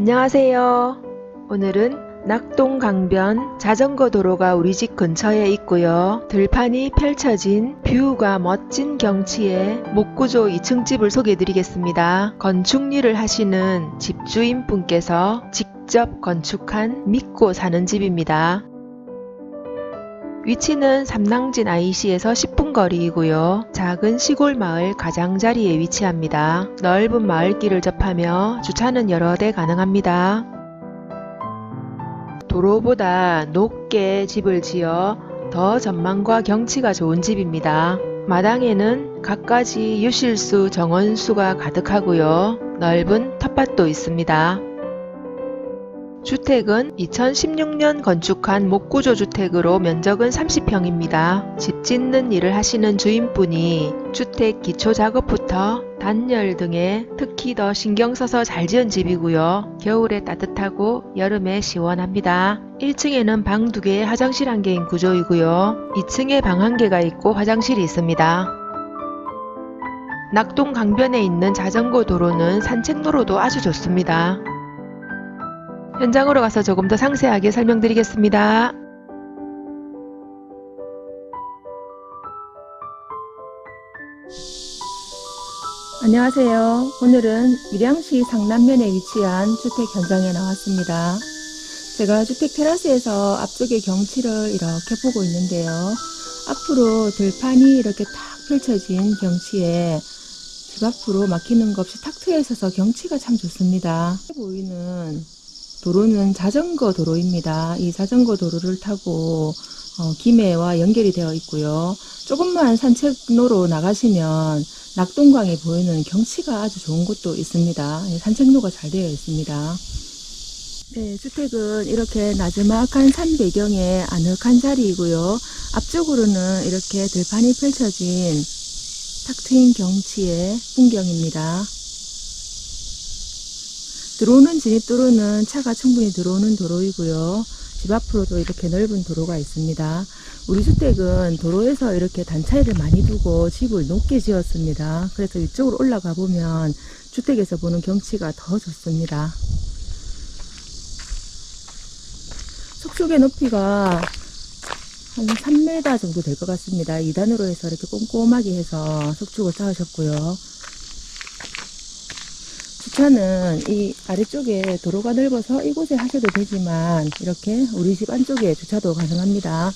안녕하세요. 오늘은 낙동 강변 자전거 도로가 우리 집 근처에 있고요. 들판이 펼쳐진 뷰가 멋진 경치의 목구조 2층 집을 소개해 드리겠습니다. 건축 일을 하시는 집주인 분께서 직접 건축한 믿고 사는 집입니다. 위치는 삼낭진 IC에서 10분 거리이고요. 작은 시골 마을 가장자리에 위치합니다. 넓은 마을길을 접하며 주차는 여러 대 가능합니다. 도로보다 높게 집을 지어 더 전망과 경치가 좋은 집입니다. 마당에는 갖가지 유실수, 정원수가 가득하고요. 넓은 텃밭도 있습니다. 주택은 2016년 건축한 목구조 주택으로 면적은 30평입니다. 집 짓는 일을 하시는 주인분이 주택 기초 작업부터 단열 등에 특히 더 신경 써서 잘 지은 집이고요. 겨울에 따뜻하고 여름에 시원합니다. 1층에는 방 2개에 화장실 1개인 구조이고요. 2층에 방 1개가 있고 화장실이 있습니다. 낙동 강변에 있는 자전거 도로는 산책로로도 아주 좋습니다. 현장으로 가서 조금 더 상세하게 설명드리겠습니다. 안녕하세요. 오늘은 밀양시 상남면에 위치한 주택 현장에 나왔습니다. 제가 주택 테라스에서 앞쪽의 경치를 이렇게 보고 있는데요. 앞으로 들판이 이렇게 탁 펼쳐진 경치에 집 앞으로 막히는 것 없이 탁 트여 있어서 경치가 참 좋습니다. 보이는 도로는 자전거 도로입니다. 이 자전거 도로를 타고 어, 김해와 연결이 되어 있고요. 조금만 산책로로 나가시면 낙동강이 보이는 경치가 아주 좋은 곳도 있습니다. 예, 산책로가 잘 되어 있습니다. 네, 주택은 이렇게 나즈막한 산 배경에 아늑한 자리이고요. 앞쪽으로는 이렇게 들판이 펼쳐진 탁 트인 경치의 풍경입니다. 들어오는 진입도로는 차가 충분히 들어오는 도로이고요. 집 앞으로도 이렇게 넓은 도로가 있습니다. 우리 주택은 도로에서 이렇게 단차이를 많이 두고 집을 높게 지었습니다. 그래서 이쪽으로 올라가 보면 주택에서 보는 경치가 더 좋습니다. 속촉의 높이가 한 3m 정도 될 것 같습니다. 2단으로 해서 이렇게 꼼꼼하게 해서 속축을 쌓으셨고요. 주차는 이 아래쪽에 도로가 넓어서 이곳에 하셔도 되지만 이렇게 우리 집 안쪽에 주차도 가능합니다.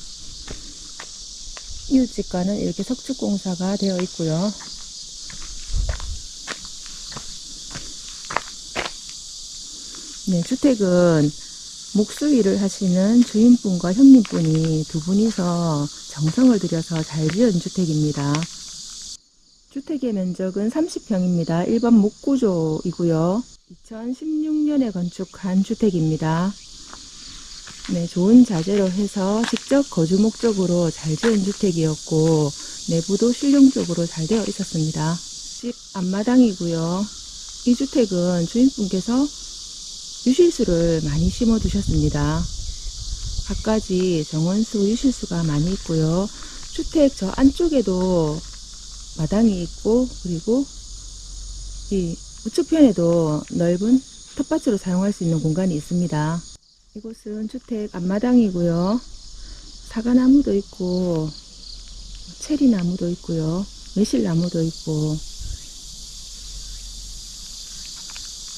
이웃집과는 이렇게 석축공사가 되어 있고요. 네, 주택은 목수일을 하시는 주인분과 형님분이 두 분이서 정성을 들여서 잘 지은 주택입니다. 주택의 면적은 30평입니다. 일반 목구조이고요. 2016년에 건축한 주택입니다. 네, 좋은 자재로 해서 직접 거주 목적으로 잘 지은 주택이었고 내부도 실용적으로 잘 되어 있었습니다. 집 앞마당이고요. 이 주택은 주인분께서 유실수를 많이 심어 두셨습니다. 갖가지 정원수 유실수가 많이 있고요. 주택 저 안쪽에도 마당이 있고 그리고 이 우측편에도 넓은 텃밭으로 사용할 수 있는 공간이 있습니다. 이곳은 주택 앞마당이고요. 사과나무도 있고 체리나무도 있고요. 매실나무도 있고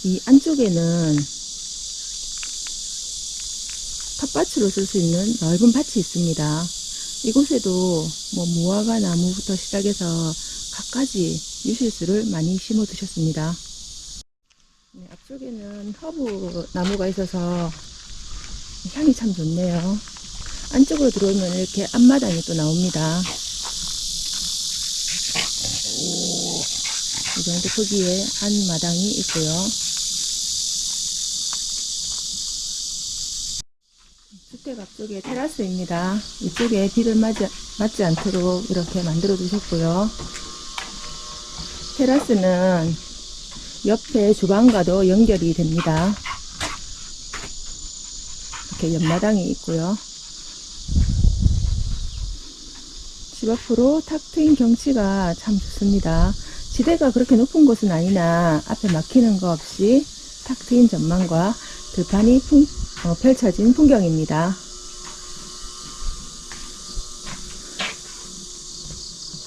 이 안쪽에는 텃밭으로 쓸 수 있는 넓은 밭이 있습니다. 이곳에도 뭐 무화과 나무부터 시작해서 갖가지 유실수를 많이 심어 두셨습니다. 네, 앞쪽에는 허브 나무가 있어서 향이 참 좋네요. 안쪽으로 들어오면 이렇게 앞마당이 또 나옵니다. 이 정도 크기의 안마당이 있고요. 주택 앞쪽에 테라스입니다. 이쪽에 비를 맞지, 맞지 않도록 이렇게 만들어 두셨고요. 테라스는 옆에 주방과도 연결이 됩니다. 이렇게 옆마당이 있고요. 집 앞으로 탁 트인 경치가 참 좋습니다. 지대가 그렇게 높은 곳은 아니나 앞에 막히는 거 없이 탁 트인 전망과 들판이 풍- 어, 펼쳐진 풍경입니다.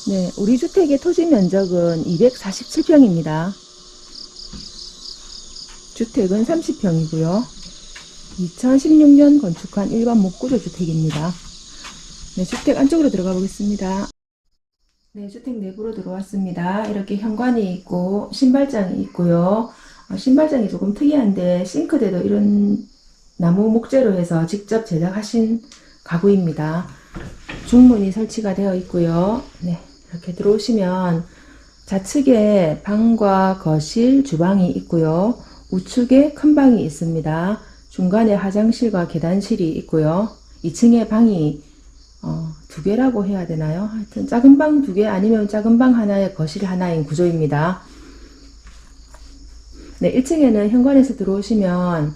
네, 우리 주택의 토지 면적은 247평입니다. 주택은 30평이고요. 2016년 건축한 일반 목구조 주택입니다. 네, 주택 안쪽으로 들어가 보겠습니다. 네, 주택 내부로 들어왔습니다. 이렇게 현관이 있고 신발장이 있고요. 어, 신발장이 조금 특이한데 싱크대도 이런 나무 목재로 해서 직접 제작하신 가구입니다. 중문이 설치가 되어 있고요. 네, 이렇게 들어오시면 좌측에 방과 거실, 주방이 있고요. 우측에 큰 방이 있습니다. 중간에 화장실과 계단실이 있고요. 2층에 방이 어, 두 개라고 해야 되나요? 하여튼 작은 방 두 개 아니면 작은 방 하나에 거실 하나인 구조입니다. 네, 1층에는 현관에서 들어오시면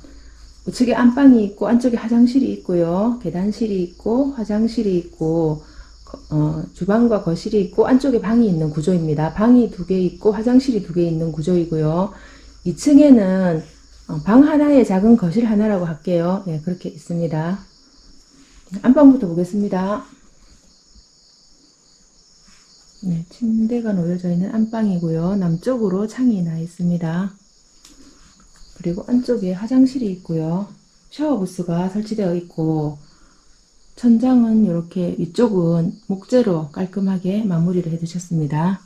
우측에 안방이 있고 안쪽에 화장실이 있고요. 계단실이 있고 화장실이 있고 거- 어, 주방과 거실이 있고 안쪽에 방이 있는 구조입니다. 방이 두 개 있고 화장실이 두 개 있는 구조이고요. 2층에는 어, 방 하나에 작은 거실 하나라고 할게요. 네, 그렇게 있습니다. 안방부터 보겠습니다. 네, 침대가 놓여져 있는 안방이고요. 남쪽으로 창이 나 있습니다. 그리고 안쪽에 화장실이 있고요. 샤워 부스가 설치되어 있고 천장은 이렇게 위쪽은 목재로 깔끔하게 마무리를 해두셨습니다.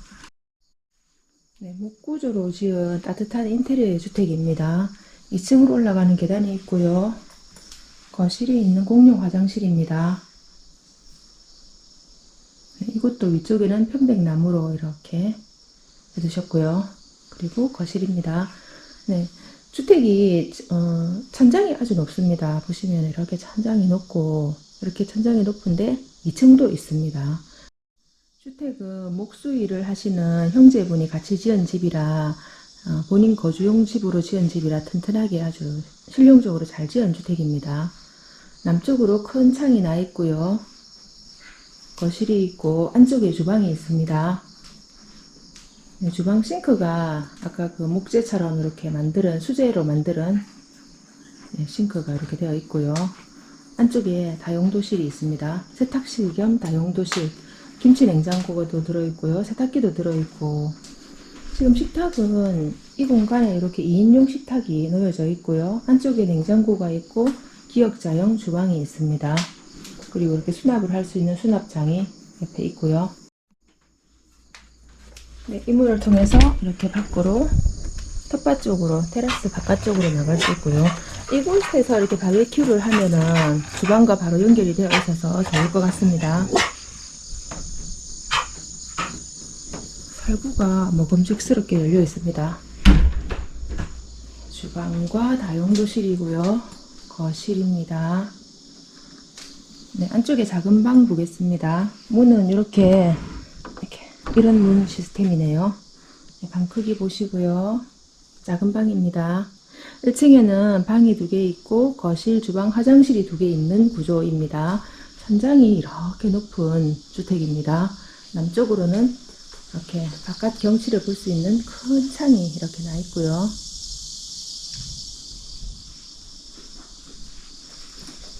네, 목구조로 지은 따뜻한 인테리어 주택입니다. 2층으로 올라가는 계단이 있고요. 거실이 있는 공용 화장실입니다. 네, 이것도 위쪽에는 편백나무로 이렇게 해두셨고요. 그리고 거실입니다. 네, 주택이 어, 천장이 아주 높습니다. 보시면 이렇게 천장이 높고 이렇게 천장이 높은데 2층도 있습니다. 주택은 목수일을 하시는 형제분이 같이 지은 집이라 어, 본인 거주용 집으로 지은 집이라 튼튼하게 아주 실용적으로 잘 지은 주택입니다. 남쪽으로 큰 창이 나 있고요. 거실이 있고 안쪽에 주방이 있습니다. 네, 주방 싱크가 아까 그 목재처럼 이렇게 만드는 수제로 만드는 네, 싱크가 이렇게 되어 있고요. 안쪽에 다용도실이 있습니다. 세탁실 겸 다용도실, 김치 냉장고가도 들어있고요. 세탁기도 들어있고 지금 식탁은 이 공간에 이렇게 2인용 식탁이 놓여져 있고요. 안쪽에 냉장고가 있고 기역자형 주방이 있습니다. 그리고 이렇게 수납을 할 수 있는 수납장이 옆에 있고요. 네, 이 문을 통해서 이렇게 밖으로 텃밭 쪽으로 테라스 바깥쪽으로 나갈 수 있고요. 이곳에서 이렇게 바베큐를 하면은 주방과 바로 연결이 되어 있어서 좋을 것 같습니다. 살구가 먹음직스럽게 열려 있습니다. 주방과 다용도실이고요. 거실입니다. 네, 안쪽에 작은 방 보겠습니다. 문은 이렇게 이렇게 이런 문 시스템이네요. 네, 방 크기 보시고요. 작은 방입니다. 1층에는 방이 두 개 있고 거실, 주방, 화장실이 두 개 있는 구조입니다. 천장이 이렇게 높은 주택입니다. 남쪽으로는 이렇게 바깥 경치를 볼 수 있는 큰 창이 이렇게 나 있고요.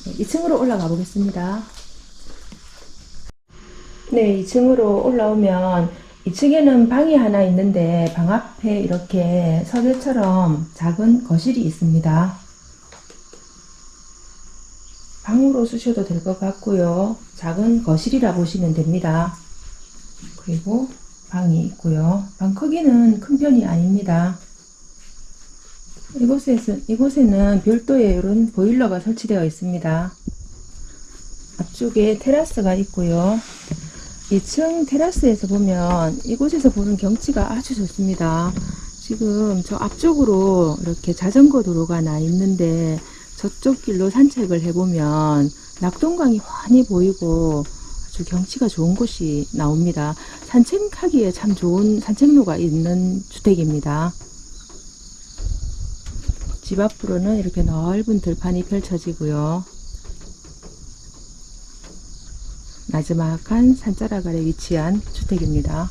네, 2층으로 올라가 보겠습니다. 네, 2층으로 올라오면 2층에는 방이 하나 있는데 방 앞에 이렇게 서재처럼 작은 거실이 있습니다. 방으로 쓰셔도 될 것 같고요. 작은 거실이라 보시면 됩니다. 그리고 방이 있고요. 방 크기는 큰 편이 아닙니다. 이곳에서, 이곳에는 별도의 이런 보일러가 설치되어 있습니다. 앞쪽에 테라스가 있고요. 2층 테라스에서 보면 이곳에서 보는 경치가 아주 좋습니다. 지금 저 앞쪽으로 이렇게 자전거 도로가 나 있는데 저쪽 길로 산책을 해보면 낙동강이 환히 보이고 아주 경치가 좋은 곳이 나옵니다. 산책하기에 참 좋은 산책로가 있는 주택입니다. 집 앞으로는 이렇게 넓은 들판이 펼쳐지고요. 나지막 한 산자락 아래 위치한 주택입니다.